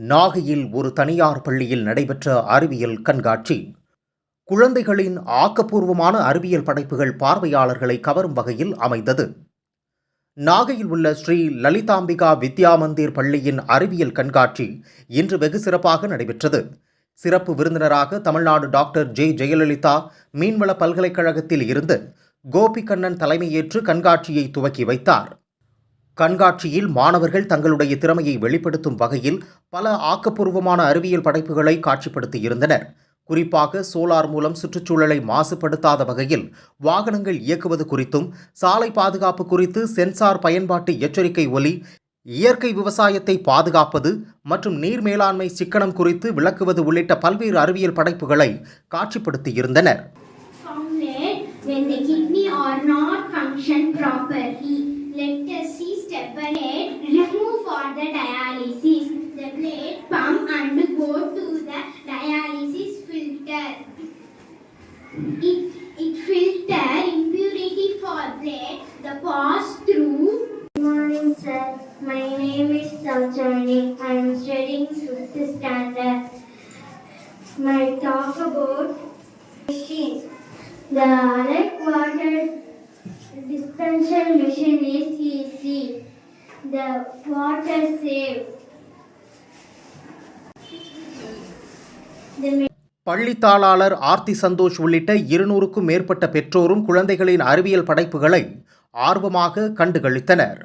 நாகையில் ஒரு தனியார் பள்ளியில் நடைபெற்ற அறிவியல் கண்காட்சி. குழந்தைகளின் ஆக்கப்பூர்வமான அறிவியல் படைப்புகள் பார்வையாளர்களை கவரும் வகையில் அமைந்தது. நாகையில் உள்ள ஸ்ரீ லலிதாம்பிகா வித்யா மந்திர் பள்ளியின் அறிவியல் கண்காட்சி இன்று வெகு சிறப்பாக நடைபெற்றது. சிறப்பு விருந்தினராக தமிழ்நாடு டாக்டர் ஜே. ஜெயலலிதா மீன்வள பல்கலைக்கழகத்தில் இருந்து கோபிகண்ணன் தலைமையேற்று கண்காட்சியை துவக்கி வைத்தார். கண்காட்சியில் மாணவர்கள் தங்களுடைய திறமையை வெளிப்படுத்தும் வகையில் பல ஆக்கப்பூர்வமான அறிவியல் படைப்புகளை காட்சிப்படுத்தியிருந்தனர் குறிப்பாக சோலார் மூலம் சுற்றுச்சூழலை மாசுபடுத்தாத வகையில் வாகனங்கள் இயக்குவது குறித்தும் சாலை பாதுகாப்பு குறித்து சென்சார் பயன்பாட்டு எச்சரிக்கை ஒலி இயற்கை விவசாயத்தை பாதுகாப்பது மற்றும் நீர் மேலாண்மை சிக்கனம் குறித்து விளக்குவது உள்ளிட்ட பல்வேறு அறிவியல் படைப்புகளை காட்சிப்படுத்தியிருந்தனர் when the kidney are not function properly. Let by. Remove for the dialysis. The blade pump and go to the dialysis filter. It, it filter impurity for blade. The pass through. Good morning, sir. My name is Sanjani. I am studying fifth standard. My talk about machine. The Alec water dispensation machine is easy. The water saved. The பள்ளி தாளாளர் ஆர்த்தி சந்தோஷ் உள்ளிட்ட இருநூறுக்கும் மேற்பட்ட பெற்றோரும் குழந்தைகளின் அறிவியல் படைப்புகளை ஆர்வமாக கண்டுகளித்தனர்